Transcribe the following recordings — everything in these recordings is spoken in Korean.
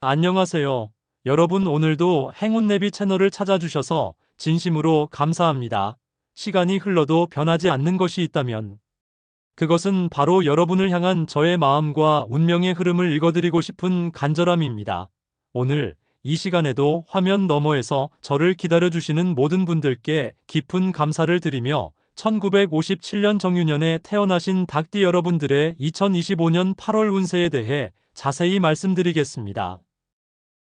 안녕하세요. 여러분 오늘도 행운내비 채널을 찾아주셔서 진심으로 감사합니다. 시간이 흘러도 변하지 않는 것이 있다면 그것은 바로 여러분을 향한 저의 마음과 운명의 흐름을 읽어드리고 싶은 간절함입니다. 오늘 이 시간에도 화면 너머에서 저를 기다려주시는 모든 분들께 깊은 감사를 드리며 1957년 정유년에 태어나신 닭띠 여러분들의 2025년 8월 운세에 대해 자세히 말씀드리겠습니다.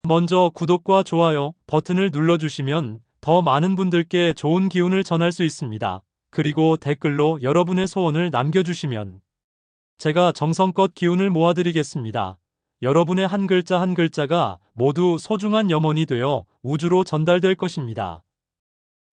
먼저 구독과 좋아요 버튼을 눌러주시면 더 많은 분들께 좋은 기운을 전할 수 있습니다. 그리고 댓글로 여러분의 소원을 남겨주시면 제가 정성껏 기운을 모아드리겠습니다. 여러분의 한 글자 한 글자가 모두 소중한 염원이 되어 우주로 전달될 것입니다.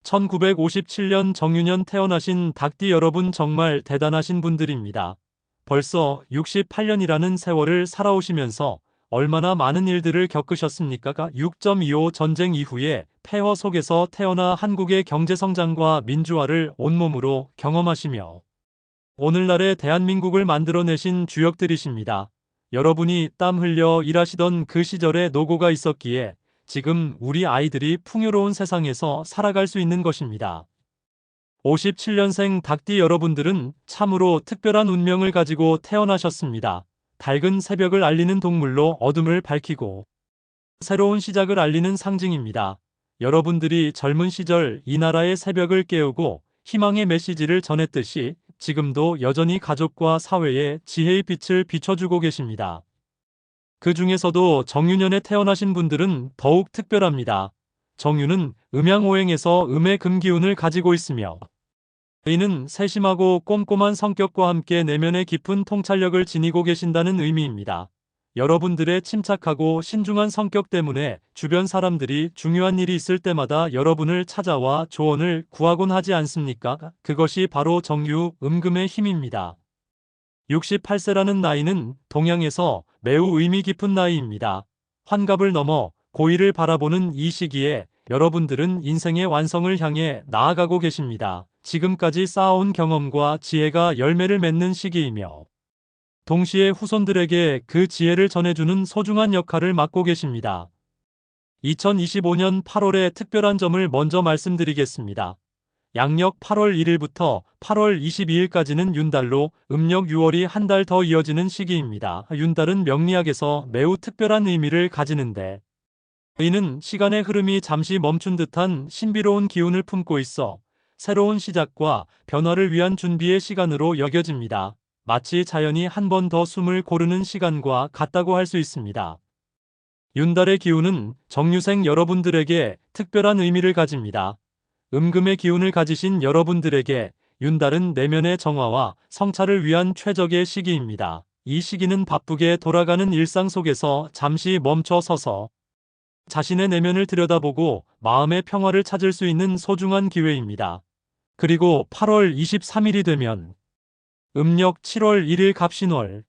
1957년 정유년 태어나신 닭띠 여러분 정말 대단하신 분들입니다. 벌써 68년이라는 세월을 살아오시면서 얼마나 많은 일들을 겪으셨습니까? 6.25 전쟁 이후에 폐허 속에서 태어나 한국의 경제성장과 민주화를 온몸으로 경험하시며 오늘날의 대한민국을 만들어내신 주역들이십니다. 여러분이 땀 흘려 일하시던 그 시절에 노고가 있었기에 지금 우리 아이들이 풍요로운 세상에서 살아갈 수 있는 것입니다. 57년생 닭띠 여러분들은 참으로 특별한 운명을 가지고 태어나셨습니다. 밝은 새벽을 알리는 동물로 어둠을 밝히고 새로운 시작을 알리는 상징입니다. 여러분들이 젊은 시절 이 나라의 새벽을 깨우고 희망의 메시지를 전했듯이 지금도 여전히 가족과 사회에 지혜의 빛을 비춰주고 계십니다. 그 중에서도 정유년에 태어나신 분들은 더욱 특별합니다. 정유는 음양오행에서 음의 금기운을 가지고 있으며 이는 세심하고 꼼꼼한 성격과 함께 내면의 깊은 통찰력을 지니고 계신다는 의미입니다. 여러분들의 침착하고 신중한 성격 때문에 주변 사람들이 중요한 일이 있을 때마다 여러분을 찾아와 조언을 구하곤 하지 않습니까? 그것이 바로 정유 음금의 힘입니다. 68세라는 나이는 동양에서 매우 의미 깊은 나이입니다. 환갑을 넘어 고의를 바라보는 이 시기에 여러분들은 인생의 완성을 향해 나아가고 계십니다. 지금까지 쌓아온 경험과 지혜가 열매를 맺는 시기이며 동시에 후손들에게 그 지혜를 전해주는 소중한 역할을 맡고 계십니다. 2025년 8월의 특별한 점을 먼저 말씀드리겠습니다. 양력 8월 1일부터 8월 22일까지는 윤달로 음력 6월이 한 달 더 이어지는 시기입니다. 윤달은 명리학에서 매우 특별한 의미를 가지는데 이는 시간의 흐름이 잠시 멈춘 듯한 신비로운 기운을 품고 있어 새로운 시작과 변화를 위한 준비의 시간으로 여겨집니다. 마치 자연이 한 번 더 숨을 고르는 시간과 같다고 할 수 있습니다. 윤달의 기운은 정유생 여러분들에게 특별한 의미를 가집니다. 음금의 기운을 가지신 여러분들에게 윤달은 내면의 정화와 성찰을 위한 최적의 시기입니다. 이 시기는 바쁘게 돌아가는 일상 속에서 잠시 멈춰 서서 자신의 내면을 들여다보고 마음의 평화를 찾을 수 있는 소중한 기회입니다. 그리고 8월 23일이 되면 음력 7월 1일 갑신월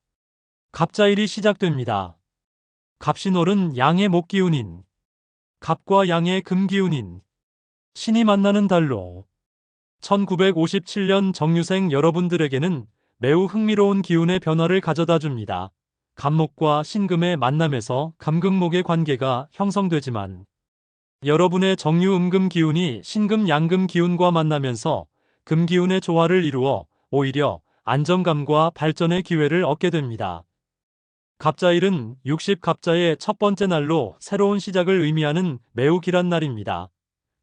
갑자일이 시작됩니다. 갑신월은 양의 목기운인 갑과 양의 금기운인 신이 만나는 달로 1957년 정유생 여러분들에게는 매우 흥미로운 기운의 변화를 가져다 줍니다. 갑목과 신금의 만남에서 감금목의 관계가 형성되지만 여러분의 정유 음금 기운이 신금 양금 기운과 만나면서 금기운의 조화를 이루어 오히려 안정감과 발전의 기회를 얻게 됩니다. 갑자일은 60갑자의 첫 번째 날로 새로운 시작을 의미하는 매우 길한 날입니다.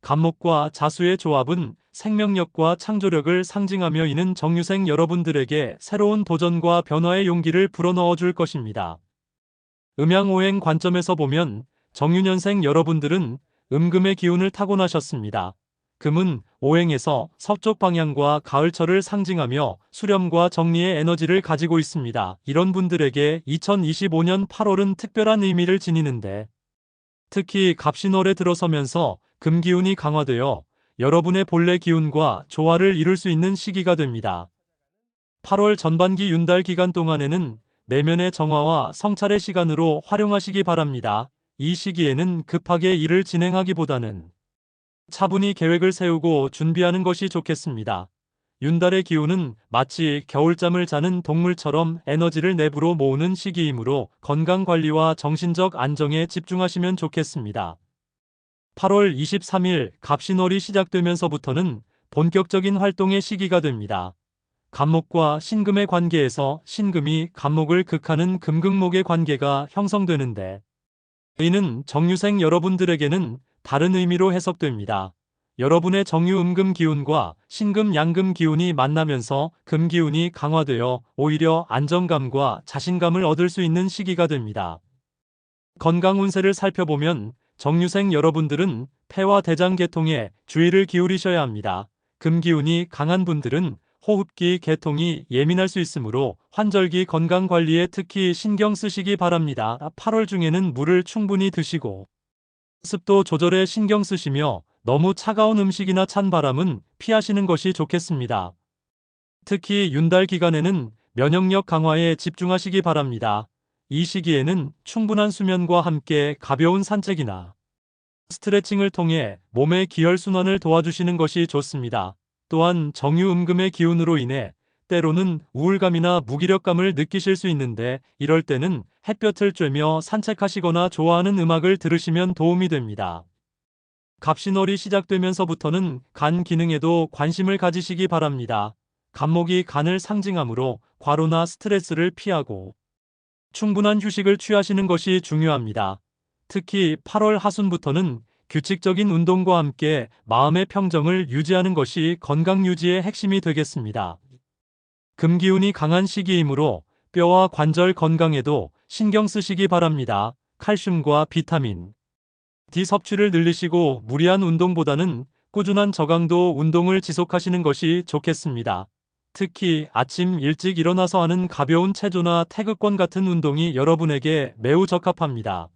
간목과 자수의 조합은 생명력과 창조력을 상징하며 이는 정유생 여러분들에게 새로운 도전과 변화의 용기를 불어넣어 줄 것입니다. 음양오행 관점에서 보면 정유년생 여러분들은 음금의 기운을 타고나셨습니다. 금은 오행에서 서쪽 방향과 가을철을 상징하며 수렴과 정리의 에너지를 가지고 있습니다. 이런 분들에게 2025년 8월은 특별한 의미를 지니는데 특히 갑신월에 들어서면서 금기운이 강화되어 여러분의 본래 기운과 조화를 이룰 수 있는 시기가 됩니다. 8월 전반기 윤달 기간 동안에는 내면의 정화와 성찰의 시간으로 활용하시기 바랍니다. 이 시기에는 급하게 일을 진행하기보다는 차분히 계획을 세우고 준비하는 것이 좋겠습니다. 윤달의 기운은 마치 겨울잠을 자는 동물처럼 에너지를 내부로 모으는 시기이므로 건강 관리와 정신적 안정에 집중하시면 좋겠습니다. 8월 23일 갑신월이 시작되면서부터는 본격적인 활동의 시기가 됩니다. 간목과 신금의 관계에서 신금이 간목을 극하는 금극목의 관계가 형성되는데 이는 정유생 여러분들에게는 다른 의미로 해석됩니다. 여러분의 정유 음금 기운과 신금 양금 기운이 만나면서 금 기운이 강화되어 오히려 안정감과 자신감을 얻을 수 있는 시기가 됩니다. 건강 운세를 살펴보면 정유생 여러분들은 폐와 대장 계통에 주의를 기울이셔야 합니다. 금 기운이 강한 분들은 호흡기 계통이 예민할 수 있으므로 환절기 건강 관리에 특히 신경 쓰시기 바랍니다. 8월 중에는 물을 충분히 드시고 습도 조절에 신경 쓰시며 너무 차가운 음식이나 찬 바람은 피하시는 것이 좋겠습니다. 특히 윤달 기간에는 면역력 강화에 집중하시기 바랍니다. 이 시기에는 충분한 수면과 함께 가벼운 산책이나 스트레칭을 통해 몸의 기혈순환을 도와주시는 것이 좋습니다. 또한 정유음금의 기운으로 인해 때로는 우울감이나 무기력감을 느끼실 수 있는데 이럴 때는 햇볕을 쬐며 산책하시거나 좋아하는 음악을 들으시면 도움이 됩니다. 갑신월이 시작되면서부터는 간 기능에도 관심을 가지시기 바랍니다. 간목이 간을 상징하므로 과로나 스트레스를 피하고 충분한 휴식을 취하시는 것이 중요합니다. 특히 8월 하순부터는 규칙적인 운동과 함께 마음의 평정을 유지하는 것이 건강 유지의 핵심이 되겠습니다. 금기운이 강한 시기이므로 뼈와 관절 건강에도 신경 쓰시기 바랍니다. 칼슘과 비타민 D 섭취를 늘리시고 무리한 운동보다는 꾸준한 저강도 운동을 지속하시는 것이 좋겠습니다. 특히 아침 일찍 일어나서 하는 가벼운 체조나 태극권 같은 운동이 여러분에게 매우 적합합니다.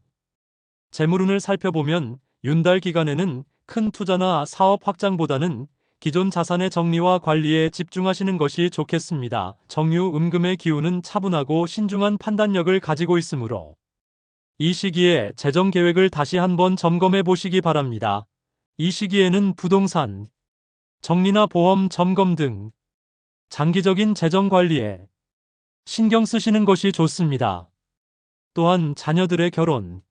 재물운을 살펴보면 윤달 기간에는 큰 투자나 사업 확장보다는 기존 자산의 정리와 관리에 집중하시는 것이 좋겠습니다. 정유 음금의 기운은 차분하고 신중한 판단력을 가지고 있으므로 이 시기에 재정 계획을 다시 한번 점검해 보시기 바랍니다. 이 시기에는 부동산, 정리나 보험 점검 등 장기적인 재정 관리에 신경 쓰시는 것이 좋습니다. 또한 자녀들의 결혼,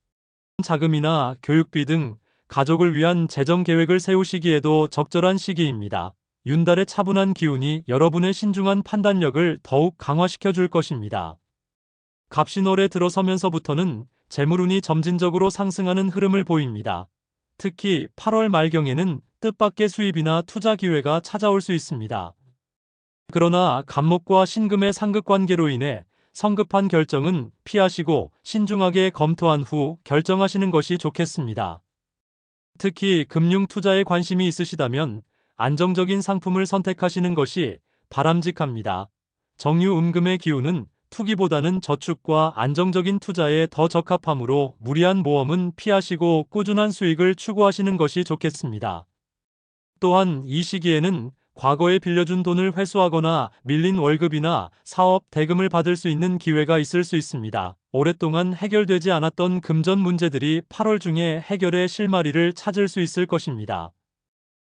자금이나 교육비 등 가족을 위한 재정 계획을 세우시기에도 적절한 시기입니다. 윤달의 차분한 기운이 여러분의 신중한 판단력을 더욱 강화시켜 줄 것입니다. 갑신월에 들어서면서부터는 재물운이 점진적으로 상승하는 흐름을 보입니다. 특히 8월 말경에는 뜻밖의 수입이나 투자 기회가 찾아올 수 있습니다. 그러나 간목과 신금의 상극 관계로 인해 성급한 결정은 피하시고 신중하게 검토한 후 결정하시는 것이 좋겠습니다. 특히 금융 투자에 관심이 있으시다면 안정적인 상품을 선택하시는 것이 바람직합니다. 정유 음금의 기운은 투기보다는 저축과 안정적인 투자에 더 적합하므로 무리한 모험은 피하시고 꾸준한 수익을 추구하시는 것이 좋겠습니다. 또한 이 시기에는 과거에 빌려준 돈을 회수하거나 밀린 월급이나 사업 대금을 받을 수 있는 기회가 있을 수 있습니다. 오랫동안 해결되지 않았던 금전 문제들이 8월 중에 해결의 실마리를 찾을 수 있을 것입니다.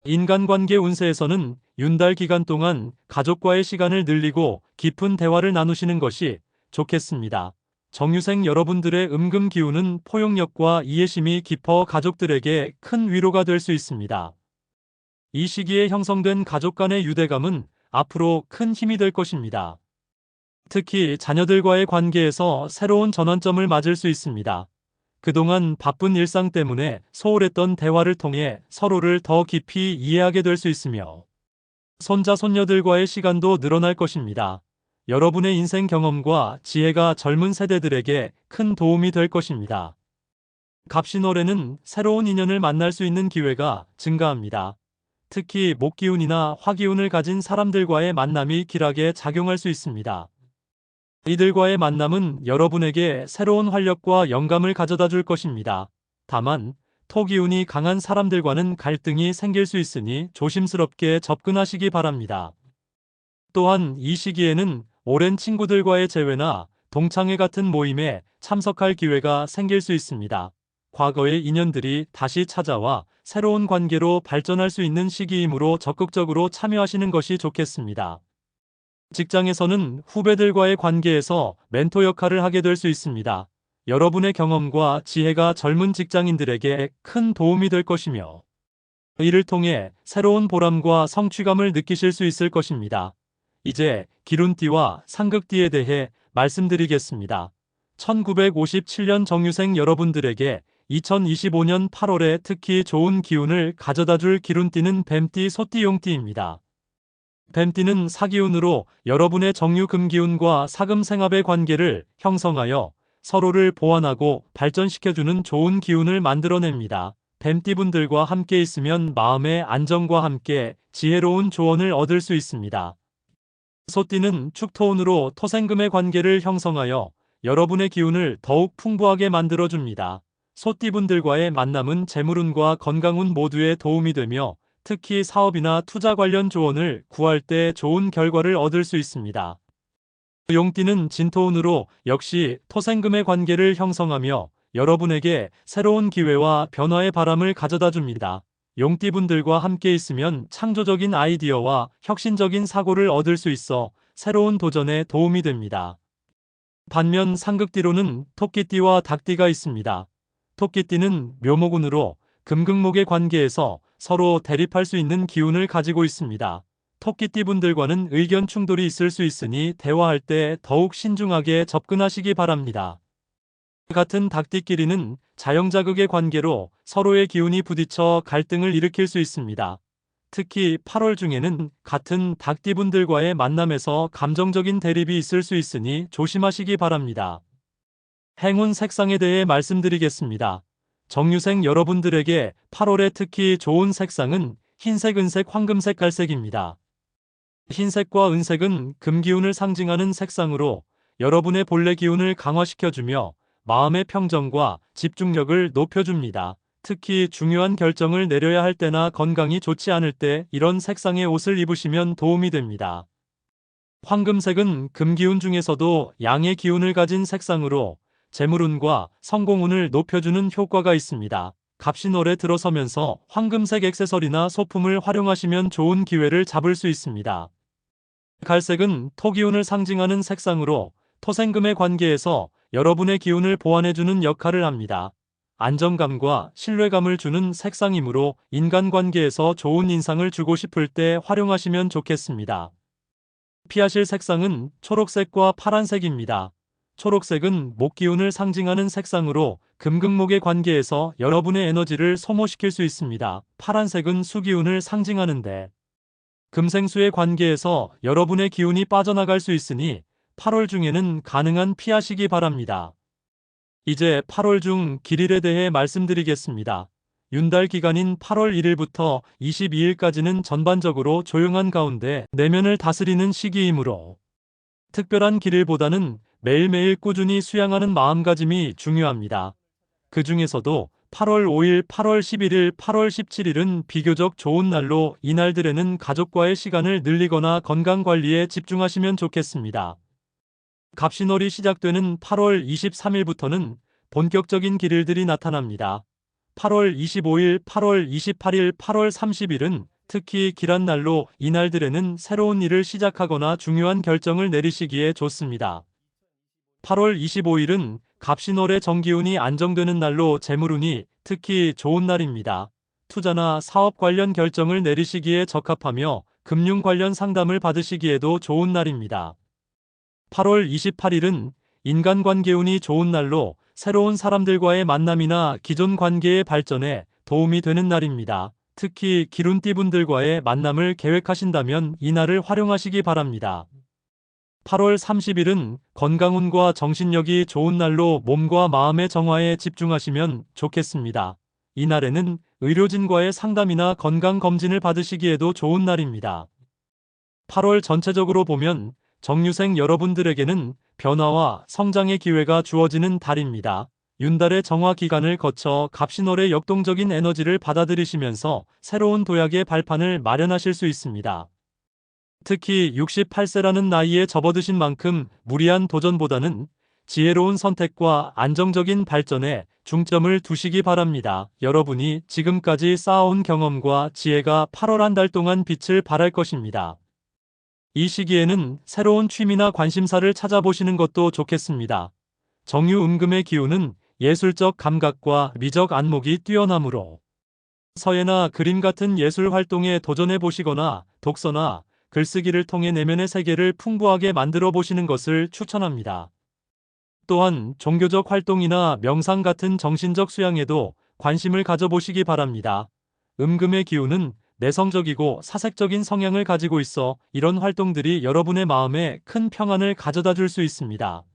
인간관계 운세에서는 윤달 기간 동안 가족과의 시간을 늘리고 깊은 대화를 나누시는 것이 좋겠습니다. 정유생 여러분들의 음금 기운은 포용력과 이해심이 깊어 가족들에게 큰 위로가 될 수 있습니다. 이 시기에 형성된 가족 간의 유대감은 앞으로 큰 힘이 될 것입니다. 특히 자녀들과의 관계에서 새로운 전환점을 맞을 수 있습니다. 그동안 바쁜 일상 때문에 소홀했던 대화를 통해 서로를 더 깊이 이해하게 될 수 있으며 손자, 손녀들과의 시간도 늘어날 것입니다. 여러분의 인생 경험과 지혜가 젊은 세대들에게 큰 도움이 될 것입니다. 갑신월에는 새로운 인연을 만날 수 있는 기회가 증가합니다. 특히 목기운이나 화기운을 가진 사람들과의 만남이 길하게 작용할 수 있습니다. 이들과의 만남은 여러분에게 새로운 활력과 영감을 가져다 줄 것입니다. 다만, 토기운이 강한 사람들과는 갈등이 생길 수 있으니 조심스럽게 접근하시기 바랍니다. 또한 이 시기에는 오랜 친구들과의 재회나 동창회 같은 모임에 참석할 기회가 생길 수 있습니다. 과거의 인연들이 다시 찾아와 새로운 관계로 발전할 수 있는 시기이므로 적극적으로 참여하시는 것이 좋겠습니다. 직장에서는 후배들과의 관계에서 멘토 역할을 하게 될 수 있습니다. 여러분의 경험과 지혜가 젊은 직장인들에게 큰 도움이 될 것이며 이를 통해 새로운 보람과 성취감을 느끼실 수 있을 것입니다. 이제 기룬띠와 상극띠에 대해 말씀드리겠습니다. 1957년 정유생 여러분들에게 2025년 8월에 특히 좋은 기운을 가져다 줄 기룬띠는 뱀띠 소띠 용띠입니다. 뱀띠는 사기운으로 여러분의 정유금기운과 사금생합의 관계를 형성하여 서로를 보완하고 발전시켜주는 좋은 기운을 만들어냅니다. 뱀띠분들과 함께 있으면 마음의 안정과 함께 지혜로운 조언을 얻을 수 있습니다. 소띠는 축토운으로 토생금의 관계를 형성하여 여러분의 기운을 더욱 풍부하게 만들어줍니다. 소띠분들과의 만남은 재물운과 건강운 모두에 도움이 되며 특히 사업이나 투자 관련 조언을 구할 때 좋은 결과를 얻을 수 있습니다. 용띠는 진토운으로 역시 토생금의 관계를 형성하며 여러분에게 새로운 기회와 변화의 바람을 가져다 줍니다. 용띠분들과 함께 있으면 창조적인 아이디어와 혁신적인 사고를 얻을 수 있어 새로운 도전에 도움이 됩니다. 반면 상극띠로는 토끼띠와 닭띠가 있습니다. 토끼띠는 묘목운으로 금극목의 관계에서 서로 대립할 수 있는 기운을 가지고 있습니다. 토끼띠분들과는 의견 충돌이 있을 수 있으니 대화할 때 더욱 신중하게 접근하시기 바랍니다. 같은 닭띠끼리는 자영자극의 관계로 서로의 기운이 부딪혀 갈등을 일으킬 수 있습니다. 특히 8월 중에는 같은 닭띠분들과의 만남에서 감정적인 대립이 있을 수 있으니 조심하시기 바랍니다. 행운 색상에 대해 말씀드리겠습니다. 정유생 여러분들에게 8월에 특히 좋은 색상은 흰색, 은색, 황금색, 갈색입니다. 흰색과 은색은 금기운을 상징하는 색상으로 여러분의 본래 기운을 강화시켜주며 마음의 평정과 집중력을 높여줍니다. 특히 중요한 결정을 내려야 할 때나 건강이 좋지 않을 때 이런 색상의 옷을 입으시면 도움이 됩니다. 황금색은 금기운 중에서도 양의 기운을 가진 색상으로 재물운과 성공운을 높여주는 효과가 있습니다. 갑신월에 들어서면서 황금색 액세서리나 소품을 활용하시면 좋은 기회를 잡을 수 있습니다. 갈색은 토기운을 상징하는 색상으로 토생금의 관계에서 여러분의 기운을 보완해주는 역할을 합니다. 안정감과 신뢰감을 주는 색상이므로 인간관계에서 좋은 인상을 주고 싶을 때 활용하시면 좋겠습니다. 피하실 색상은 초록색과 파란색입니다. 초록색은 목기운을 상징하는 색상으로 금극목의 관계에서 여러분의 에너지를 소모시킬 수 있습니다. 파란색은 수기운을 상징하는데 금생수의 관계에서 여러분의 기운이 빠져나갈 수 있으니 8월 중에는 가능한 피하시기 바랍니다. 이제 8월 중 길일에 대해 말씀드리겠습니다. 윤달 기간인 8월 1일부터 22일까지는 전반적으로 조용한 가운데 내면을 다스리는 시기이므로 특별한 길일보다는 매일매일 꾸준히 수양하는 마음가짐이 중요합니다. 그 중에서도 8월 5일, 8월 11일, 8월 17일은 비교적 좋은 날로 이날들에는 가족과의 시간을 늘리거나 건강 관리에 집중하시면 좋겠습니다. 갑신월이 시작되는 8월 23일부터는 본격적인 길일들이 나타납니다. 8월 25일, 8월 28일, 8월 30일은 특히 길한 날로 이날들에는 새로운 일을 시작하거나 중요한 결정을 내리시기에 좋습니다. 8월 25일은 갑신월의 정기운이 안정되는 날로 재물운이 특히 좋은 날입니다. 투자나 사업 관련 결정을 내리시기에 적합하며 금융 관련 상담을 받으시기에도 좋은 날입니다. 8월 28일은 인간관계운이 좋은 날로 새로운 사람들과의 만남이나 기존 관계의 발전에 도움이 되는 날입니다. 특히 기룬띠분들과의 만남을 계획하신다면 이 날을 활용하시기 바랍니다. 8월 30일은 건강운과 정신력이 좋은 날로 몸과 마음의 정화에 집중하시면 좋겠습니다. 이날에는 의료진과의 상담이나 건강검진을 받으시기에도 좋은 날입니다. 8월 전체적으로 보면 정유생 여러분들에게는 변화와 성장의 기회가 주어지는 달입니다. 윤달의 정화 기간을 거쳐 갑신월의 역동적인 에너지를 받아들이시면서 새로운 도약의 발판을 마련하실 수 있습니다. 특히 68세라는 나이에 접어드신 만큼 무리한 도전보다는 지혜로운 선택과 안정적인 발전에 중점을 두시기 바랍니다. 여러분이 지금까지 쌓아온 경험과 지혜가 8월 한 달 동안 빛을 발할 것입니다. 이 시기에는 새로운 취미나 관심사를 찾아보시는 것도 좋겠습니다. 정유 음금의 기운은 예술적 감각과 미적 안목이 뛰어나므로 서예나 그림 같은 예술 활동에 도전해 보시거나 독서나 글쓰기를 통해 내면의 세계를 풍부하게 만들어 보시는 것을 추천합니다. 또한 종교적 활동이나 명상 같은 정신적 수양에도 관심을 가져보시기 바랍니다. 음금의 기운은 내성적이고 사색적인 성향을 가지고 있어 이런 활동들이 여러분의 마음에 큰 평안을 가져다 줄 수 있습니다.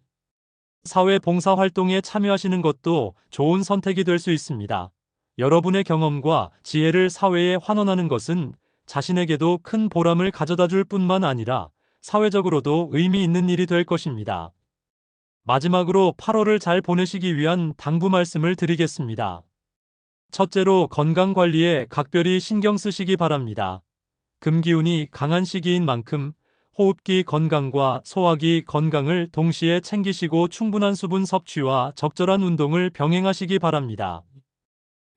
사회 봉사 활동에 참여하시는 것도 좋은 선택이 될 수 있습니다. 여러분의 경험과 지혜를 사회에 환원하는 것은 자신에게도 큰 보람을 가져다 줄 뿐만 아니라 사회적으로도 의미 있는 일이 될 것입니다. 마지막으로 8월을 잘 보내시기 위한 당부 말씀을 드리겠습니다. 첫째로 건강 관리에 각별히 신경 쓰시기 바랍니다. 금기운이 강한 시기인 만큼 호흡기 건강과 소화기 건강을 동시에 챙기시고 충분한 수분 섭취와 적절한 운동을 병행하시기 바랍니다.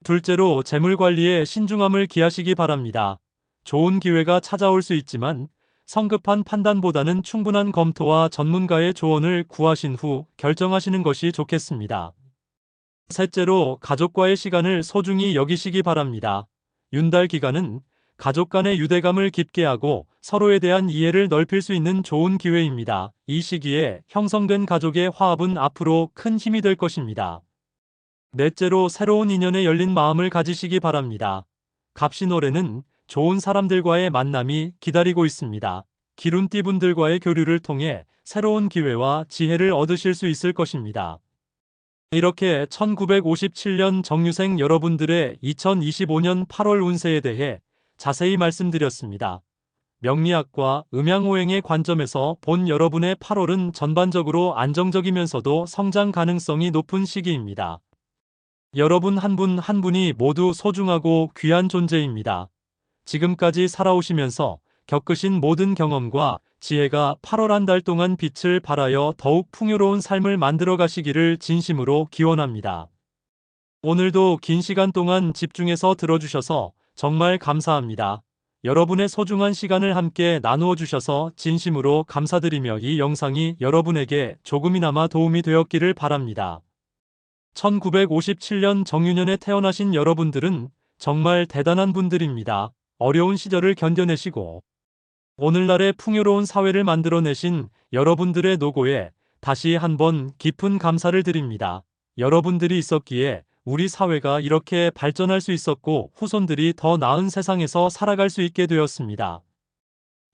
둘째로 재물 관리에 신중함을 기하시기 바랍니다. 좋은 기회가 찾아올 수 있지만 성급한 판단보다는 충분한 검토와 전문가의 조언을 구하신 후 결정하시는 것이 좋겠습니다. 셋째로 가족과의 시간을 소중히 여기시기 바랍니다. 윤달 기간은 가족 간의 유대감을 깊게 하고 서로에 대한 이해를 넓힐 수 있는 좋은 기회입니다. 이 시기에 형성된 가족의 화합은 앞으로 큰 힘이 될 것입니다. 넷째로 새로운 인연에 열린 마음을 가지시기 바랍니다. 갑신올해는 좋은 사람들과의 만남이 기다리고 있습니다. 기룬띠 분들과의 교류를 통해 새로운 기회와 지혜를 얻으실 수 있을 것입니다. 이렇게 1957년 정유생 여러분들의 2025년 8월 운세에 대해 자세히 말씀드렸습니다. 명리학과 음양호행의 관점에서 본 여러분의 8월은 전반적으로 안정적이면서도 성장 가능성이 높은 시기입니다. 여러분 한 분한 분이 모두 소중하고 귀한 존재입니다. 지금까지 살아오시면서 겪으신 모든 경험과 지혜가 8월 한 달 동안 빛을 발하여 더욱 풍요로운 삶을 만들어 가시기를 진심으로 기원합니다. 오늘도 긴 시간 동안 집중해서 들어주셔서 정말 감사합니다. 여러분의 소중한 시간을 함께 나누어 주셔서 진심으로 감사드리며 이 영상이 여러분에게 조금이나마 도움이 되었기를 바랍니다. 1957년 정유년에 태어나신 여러분들은 정말 대단한 분들입니다. 어려운 시절을 견뎌내시고 오늘날의 풍요로운 사회를 만들어내신 여러분들의 노고에 다시 한번 깊은 감사를 드립니다. 여러분들이 있었기에 우리 사회가 이렇게 발전할 수 있었고 후손들이 더 나은 세상에서 살아갈 수 있게 되었습니다.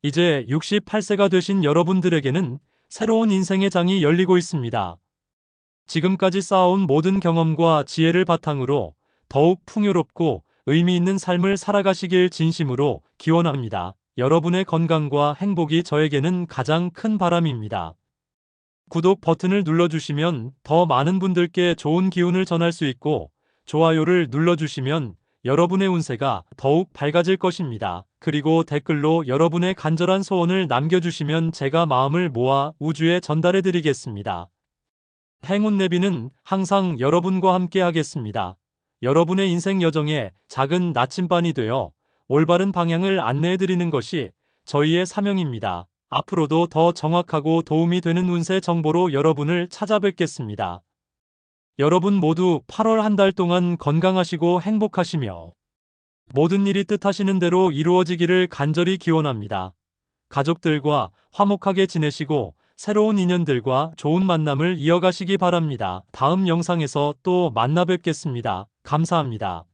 이제 68세가 되신 여러분들에게는 새로운 인생의 장이 열리고 있습니다. 지금까지 쌓아온 모든 경험과 지혜를 바탕으로 더욱 풍요롭고 의미 있는 삶을 살아가시길 진심으로 기원합니다. 여러분의 건강과 행복이 저에게는 가장 큰 바람입니다. 구독 버튼을 눌러주시면 더 많은 분들께 좋은 기운을 전할 수 있고 좋아요를 눌러주시면 여러분의 운세가 더욱 밝아질 것입니다. 그리고 댓글로 여러분의 간절한 소원을 남겨주시면 제가 마음을 모아 우주에 전달해 드리겠습니다. 행운 내비는 항상 여러분과 함께 하겠습니다. 여러분의 인생 여정에 작은 나침반이 되어 올바른 방향을 안내해 드리는 것이 저희의 사명입니다. 앞으로도 더 정확하고 도움이 되는 운세 정보로 여러분을 찾아뵙겠습니다. 여러분 모두 8월 한 달 동안 건강하시고 행복하시며 모든 일이 뜻하시는 대로 이루어지기를 간절히 기원합니다. 가족들과 화목하게 지내시고 새로운 인연들과 좋은 만남을 이어가시기 바랍니다. 다음 영상에서 또 만나 뵙겠습니다. 감사합니다.